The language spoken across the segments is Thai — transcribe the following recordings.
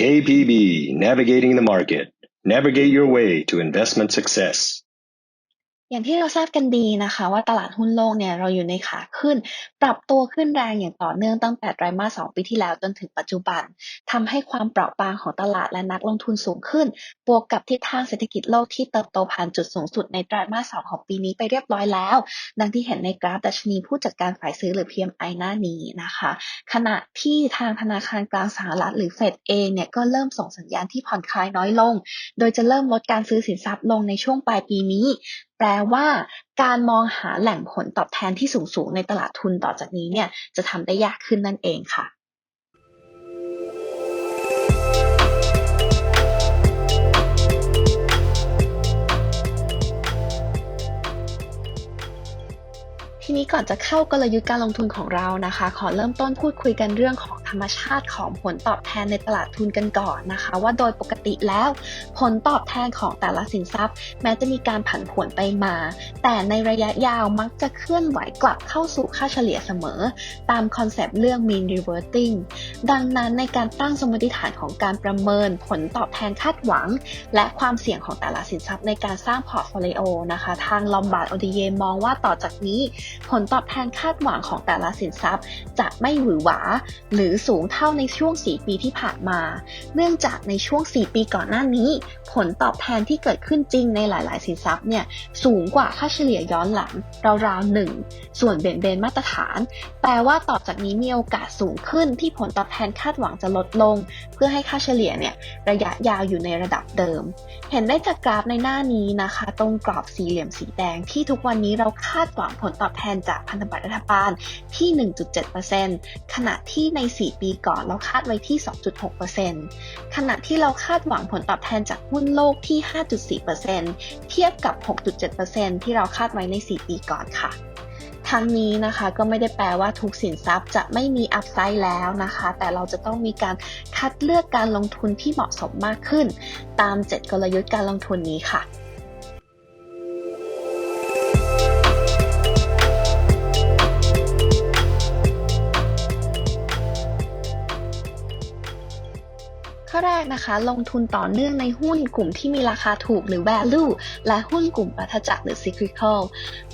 KPB Navigating the Market. Navigate your way to investment success อย่างที่เราทราบกันดีนะคะ ว่าตลาดหุ้นโลกเนี่ยเราอยู่ในขาขึ้น ปรับตัวขึ้นแรงอย่างต่อเนื่องตั้งแต่ไตรมาส2ปีที่แล้วจนถึงปัจจุบันทำให้ความเปราะบางของตลาดและนักลงทุนสูงขึ้น บวกกับทิศทางเศรษฐกิจโลกที่เติบโตผ่านจุดสูงสุดในไตรมาส2ของปีนี้ไปเรียบร้อยแล้ว ดังที่เห็นในกราฟดัชนีผู้จัดการฝ่ายซื้อหรือ PMI หน้านี้นะคะ ขณะที่ทางธนาคารกลางสหรัฐหรือเฟดเองเนี่ยก็เริ่มส่งสัญญาณที่ผ่อนคลายน้อยลง โดยจะเริ่มลดการซื้อสินทรัพย์ลงในช่วงปลายปีนี้ แปลว่าการมองหาแหล่งผลตอบแทนที่สูงๆในตลาดทุนต่อจากนี้เนี่ยจะทำได้ยากขึ้นนั่นเองค่ะทีนี้ก่อนจะเข้ากลยุทธ์การลงทุนของเรานะคะ ขอเริ่มต้นพูดคุยกันเรื่องของ ธรรมชาติของผลตอบแทนในตลาดทุนกันก่อนนะคะ ว่าโดยปกติแล้ว ผลตอบแทนของแต่ละสินทรัพย์ แม้จะมีการผันผวนไปมา แต่ในระยะยาวมักจะเคลื่อนไหวกลับเข้าสู่ค่าเฉลี่ยเสมอ ตามคอนเซปต์เรื่อง mean reverting ดังนั้นในการตั้งสมมติฐานของการประเมินผลตอบแทนคาดหวัง และความเสี่ยงของแต่ละสินทรัพย์ในการสร้างพอร์ตโฟลิโอนะคะทางลอมบาร์ดโอดีเยมองว่าต่อจากนี้ ผลตอบแทนคาดหวังของแต่ละสินทรัพย์ จะไม่หวือหวา หรือสูงเท่าในช่วง 4 ปีที่ผ่านมา เนื่องจากในช่วง 4 ปีก่อนหน้านี้ ผลตอบแทนที่เกิดขึ้นจริงในหลาย ๆ สินทรัพย์เนี่ยสูงกว่าค่าเฉลี่ยย้อนหลังราวๆหนึ่งส่วนเบี่ยงเบนมาตรฐาน แปลว่าต่อจากนี้มีโอกาสสูงขึ้นที่ผลตอบแทนคาดหวังจะลดลง เพื่อให้ค่าเฉลี่ยเนี่ยระยะยาวอยู่ในระดับเดิม เห็นได้จากกราฟในหน้านี้นะคะ ตรงกรอบสี่เหลี่ยมสีแดงที่ทุกวันนี้เราคาดหวังผลตอบแทนจากพันธบัตรรัฐบาลที่ 1.7%ขณะที่ใน4 ปีก่อนเราคาดไว้ที่ 2.6%ขณะที่เราคาดหวังผลตอบแทนจากหุ้นโลกที่ 5.4%เทียบกับ 6.7%ที่เราคาดไว้ใน 4 ปีก่อนค่ะทั้งนี้นะคะก็ไม่ได้แปลว่าทุกสินทรัพย์จะไม่มีอัพไซด์แล้วนะคะ แต่เราจะต้องมีการคัดเลือกการลงทุนที่เหมาะสมมากขึ้น ตาม 7 กลยุทธ์การลงทุนนี้ค่ะ ข้อแร กนะคะ ลงทุนต่อเนื่องในหุ้นกลุ่มที่มีราคาถูกหรือ value และหุ้นกลุ่มปัทจักรหรือ cyclical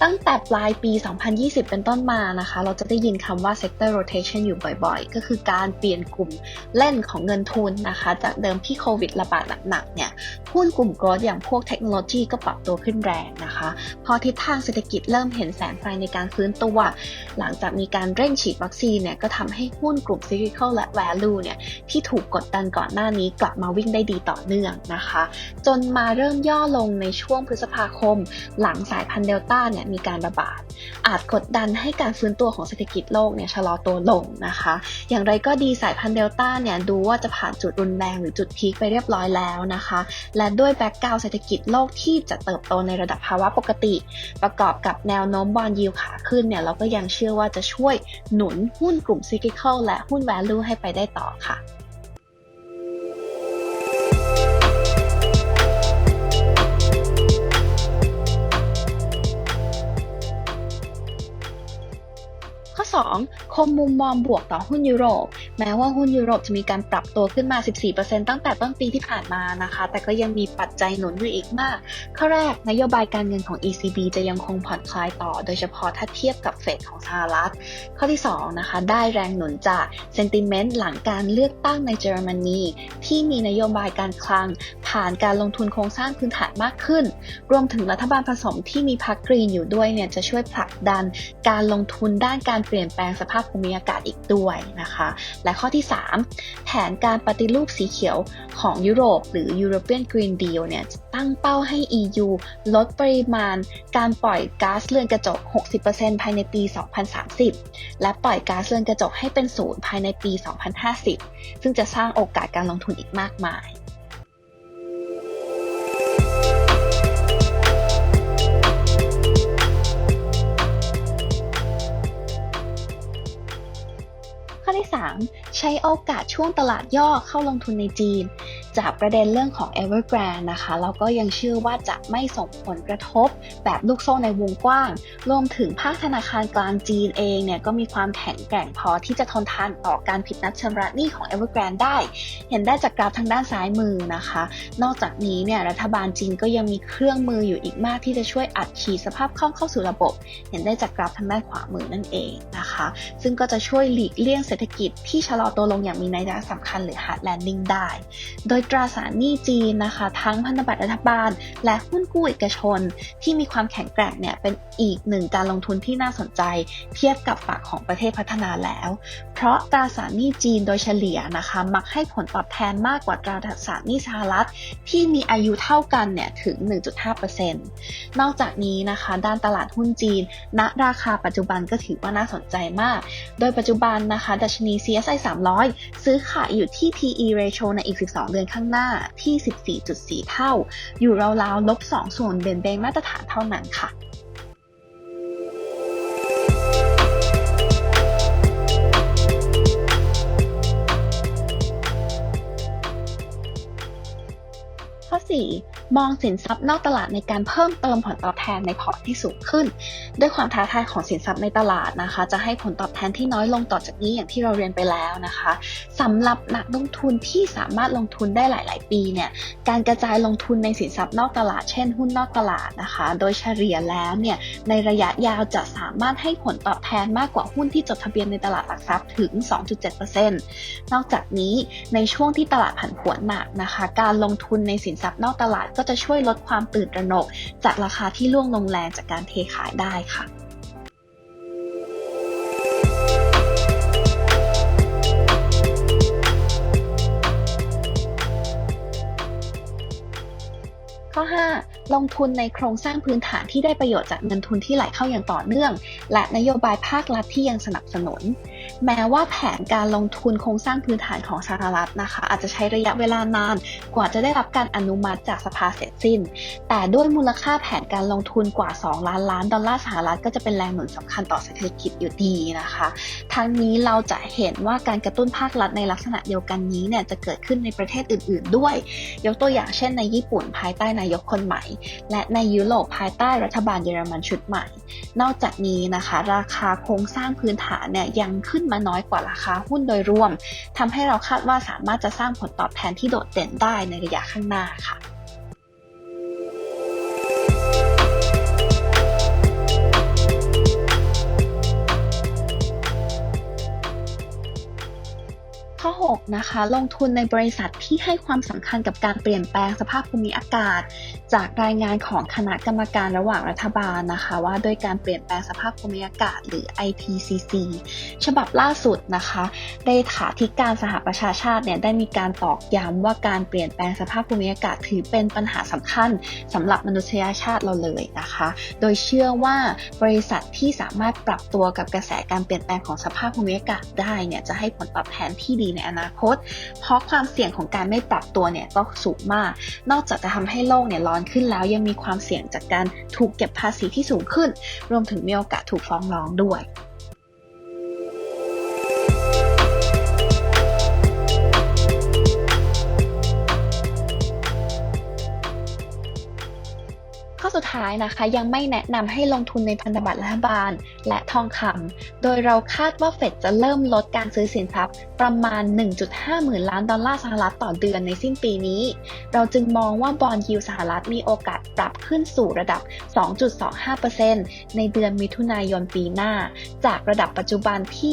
ตั้งแต่ปลายปี 2020 เป็นต้นมานะคะ เราจะได้ยินคำว่า sector rotation อยู่บ่อยๆ ก็คือการเปลี่ยนกลุ่มเล่นของเงินทุนนะคะ จากเดิมที่โควิดระบาดหนักๆเนี่ยหุ้นกลุ่ม growth อย่างพวกเทคโนโลยีก็ปรับตัวขึ้นแรงนะคะ พอทิศทางเศรษฐกิจเริ่มเห็นแสงไฟในการฟื้นตัว หลังจากมีการเร่งฉีดวัคซีนเนี่ยก็ทำให้หุ้นกลุ่ม cyclical และ value เนี่ยที่ถูกกดดันก่อนหน้านี้กลับมาวิ่งได้ดีต่อเนื่องนะคะ จนมาเริ่มย่อลงในช่วงพฤษภาคม หลังสายพันธุ์เดลต้าเนี่ยมีการระบาด อาจกดดันให้การฟื้นตัวของเศรษฐกิจโลกเนี่ยชะลอตัวลงนะคะ อย่างไรก็ดีสายพันธุ์เดลต้าเนี่ยดูว่าจะผ่านจุดรุนแรงหรือจุดพีคไปเรียบร้อยแล้วนะคะ และด้วยแบ็กกราวเศรษฐกิจโลกที่จะเติบโตในระดับภาวะปกติ ประกอบกับแนวโน้มบอลยิวขาขึ้นเนี่ยเราก็ยังเชื่อว่าจะช่วยหนุนหุ้นกลุ่มซิกิคอลและหุ้นแวลูให้ไปได้ต่อค่ะ มมุมมองบวกต่อหุ้นยุโรป แม้ว่าหุ้นยุโรปจะมีการปรับตัวขึ้นมา 14%ตั้งแต่ต้นปีที่ผ่านมานะคะ แต่ก็ยังมีปัจจัยหนุนอยู่อีกมาก ข้อแรกนโยบายการเงินของ ECB จะยังคงผ่อนคลายต่อ โดยเฉพาะถ้าเทียบกับเฟดของสหรัฐ ข้อที่2นะคะ ได้แรงหนุนจากเซนติเมนต์หลังการเลือกตั้งในเยอรมนีที่มีนโยบายการคลัง ผ่านการลงทุนโครงสร้างพื้นฐานมากขึ้น รวมถึงรัฐบาลผสมที่มีพรรคกรีนอยู่ด้วยเนี่ยจะช่วยผลักดันการลงทุนด้านการเปลี่ยนแปลงสภาพภูมิอากาศอีกด้วยนะคะและข้อที่ 3 แผนการปฏิรูปสีเขียวของยุโรป หรือ European Green Deal เนี่ยตั้งเป้าให้ EU ลดปริมาณการปล่อยก๊าซเรือนกระจก 60%ภายในปี 2030 และปล่อยก๊าซเรือนกระจกให้เป็นศูนย์ภายในปี 2050 ซึ่งจะสร้างโอกาสการลงทุนอีกมากมาย 3 ใช้โอกาสช่วงตลาดย่อเข้าลงทุนในจีน จากประเด็นเรื่องของ Evergrande นะคะแล้วก็ยังเชื่อว่าจะไม่ส่งผลกระทบแบบลูกโซ่ในวงกว้าง รวมถึงภาคธนาคารกลางจีนเองเนี่ยก็มีความแข็งแกร่งพอที่จะทนทานต่อการผิดนัดชำระหนี้ของ Evergrande ได้ เห็นได้จากกราฟทางด้านซ้ายมือนะคะ นอกจากนี้เนี่ยรัฐบาลจีนก็ยังมีเครื่องมืออยู่อีกมากที่จะช่วยอัดฉีดสภาพคล่องเข้าสู่ระบบ เห็นได้จากกราฟทางด้านขวามือนั่นเองนะคะ ซึ่งก็จะช่วยหลีกเลี่ยงเศรษฐกิจที่ชะลอตัวลงอย่างมีนัยสำคัญหรือ hard landing ได้ โดยตราสารหนี้จีนนะคะ ทั้งพันธบัตรรัฐบาล และหุ้นกู้เอกชน ที่มีความแข็งแกร่งเนี่ยเป็นอีกหนึ่งการลงทุนที่น่าสนใจ เทียบกับฝั่งของประเทศพัฒนาแล้ว เพราะตราสารหนี้จีนโดยเฉลี่ยนะคะ มักให้ผลตอบแทนมากกว่าตราสารหนี้สหรัฐ ที่มีอายุเท่ากันเนี่ยถึง 1.5%นอกจากนี้นะคะ ด้านตลาดหุ้นจีน ณราคาปัจจุบันก็ถือว่าน่าสนใจมาก โดยปัจจุบันนะคะดัชนี CSI 300 ซื้อขายอยู่ที่ PE ratio ในอีก 12 เดือนข้างหน้าที่ 14.4 เท่า อยู่ราวๆลบ2ส่วนเบนเบงมาตรฐานเท่านั้นค่ะ 4 มองสินทรัพย์นอกตลาดในการเพิ่มเติมผลตอบแทนในพอร์ตที่สูงขึ้น ด้วยความท้าทายของสินทรัพย์ในตลาดนะคะ จะให้ผลตอบแทนที่น้อยลงต่อจากนี้อย่างที่เราเรียนไปแล้วนะคะสำหรับนักลงทุนที่สามารถลงทุนได้หลาย ๆ ปีเนี่ยการกระจายลงทุนในสินทรัพย์นอกตลาด เช่น หุ้นนอกตลาดนะคะ โดยเฉลี่ยแล้วเนี่ยในระยะยาวจะสามารถให้ผลตอบแทนมากกว่าหุ้นที่จดทะเบียนในตลาดหลักทรัพย์ถึง 2.7%นอกจากนี้ในช่วงที่ตลาดผันผวนหนักนะคะ การลงทุนในสินทรัพย์นอกตลาดก็จะช่วยลดความตื่นตระหนก จากราคาที่ร่วงลงแรงจากการเทขายได้ค่ะข้อ5ลงทุนในโครงสร้างพื้นฐานที่ได้ประโยชน์จากเงินทุนที่ไหลเข้าอย่างต่อเนื่อง และนโยบายภาครัฐที่ยังสนับสนุน แม้ว่าแผนการลงทุนโครงสร้างพื้นฐานของสหรัฐนะคะ อาจจะใช้ระยะเวลานานกว่าจะได้รับการอนุมัติจากสภาเสร็จสิ้น แต่ด้วยมูลค่าแผนการลงทุนกว่า 2 ล้านล้านดอลลาร์สหรัฐก็จะเป็นแรงหนุนสำคัญต่อเศรษฐกิจอยู่ดีนะคะ ทั้งนี้เราจะเห็นว่าการกระตุ้นภาครัฐในลักษณะเดียวกันนี้เนี่ยจะเกิดขึ้นในประเทศอื่น ๆ ด้วย ยกตัวอย่างเช่นในญี่ปุ่นภายใต้นายกคนใหม่ และในยุโรปภายใต้รัฐบาลเยอรมันชุดใหม่ นอกจากนี้นะคะ ราคาโครงสร้างพื้นฐานเนี่ยยังขึ้นมาน้อยกว่าราคาหุ้นโดยรวมทำให้เราคาดว่าสามารถจะสร้างผลตอบแทนที่โดดเด่นได้ในระยะข้างหน้าค่ะข้อ6นะคะลงทุนในบริษัทที่ให้ความสำคัญกับการเปลี่ยนแปลงสภาพภูมิอากาศ จากรายงานของคณะกรรมการระหว่างรัฐบาลนะคะ ว่าด้วยการเปลี่ยนแปลงสภาพภูมิอากาศหรือ IPCC ฉบับล่าสุดนะคะเลขาธิการสหประชาชาติเนี่ยได้มีการตอกย้ำว่าการเปลี่ยนแปลงสภาพภูมิอากาศถือเป็นปัญหาสำคัญสำหรับมนุษยชาติเราเลยนะคะ โดยเชื่อว่าบริษัทที่สามารถปรับตัวกับกระแสการเปลี่ยนแปลงของสภาพภูมิอากาศได้เนี่ยจะให้ผลตอบแทนที่ดีในอนาคต เพราะความเสี่ยงของการไม่ปรับตัวเนี่ยก็สูงมาก นอกจากจะทำให้โลกเนี่ยร้อนขึ้นแล้วยังมีความเสี่ยงจากการถูกเก็บภาษีที่สูงขึ้น รวมถึงมีโอกาสถูกฟ้องร้องด้วย ท้ายนะคะ ยังไม่แนะนำให้ลงทุนในพันธบัตรรัฐบาล และทองคำโดยเราคาดว่าเฟดจะเริ่มลดการซื้อสินทรัพย์ประมาณ 1.5 หมื่นล้านดอลลาร์สหรัฐต่อเดือนในสิ้นปีนี้ เราจึงมองว่าบอลยิวสหรัฐมีโอกาสปรับขึ้นสู่ระดับ 2.25%ในเดือนมิถุนายนปีหน้า จากระดับปัจจุบันที่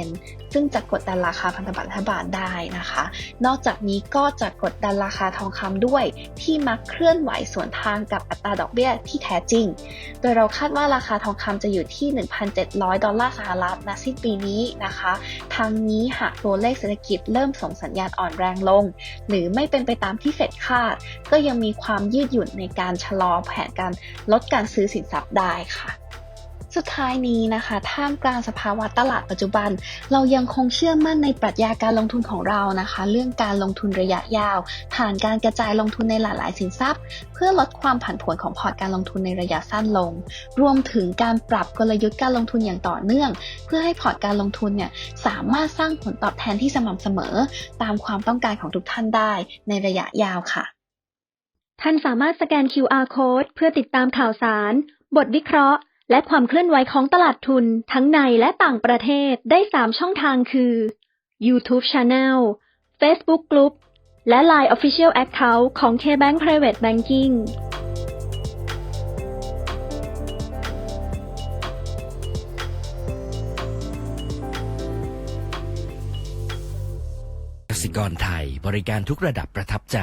1.5% ซึ่งจะกดดันราคาพันธบัตรรัฐบาลได้นะคะ นอกจากนี้ก็จะกดดันราคาทองคำด้วย ที่มักเคลื่อนไหวสวนทางกับอัตราดอกเบี้ยที่แท้จริง โดยเราคาดว่าราคาทองคำจะอยู่ที่ 1,700 ดอลลาร์สหรัฐณสิ้นปีนี้นะคะ ทางนี้หากตัวเลขเศรษฐกิจเริ่มส่งสัญญาณอ่อนแรงลง หรือไม่เป็นไปตามที่เฟดคาด ก็ยังมีความยืดหยุ่นในการชะลอแผนการลดการซื้อสินทรัพย์ได้ค่ะ สุดท้ายนี้นะคะ ท่ามกลางสภาวะตลาดปัจจุบัน เรายังคงเชื่อมั่นในปรัชญาการลงทุนของเรานะคะ เรื่องการลงทุนระยะยาว ผ่านการกระจายลงทุนในหลายๆสินทรัพย์ เพื่อลดความผันผวนของพอร์ตการลงทุนในระยะสั้นลง รวมถึงการปรับกลยุทธ์การลงทุนอย่างต่อเนื่อง เพื่อให้พอร์ตการลงทุนเนี่ยสามารถสร้างผลตอบแทนที่สม่ำเสมอ ตามความต้องการของทุกท่านได้ในระยะยาวค่ะ ท่านสามารถสแกน QR Code เพื่อติดตามข่าวสาร บทวิเคราะห์ และความเคลื่อนไหวของตลาดทุนทั้งในและต่างประเทศได้ 3 ช่องทางคือ YouTube Channel Facebook Group และ Line Official Account ของ KBank Private Banking กสิกรไทยบริการทุกระดับประทับใจ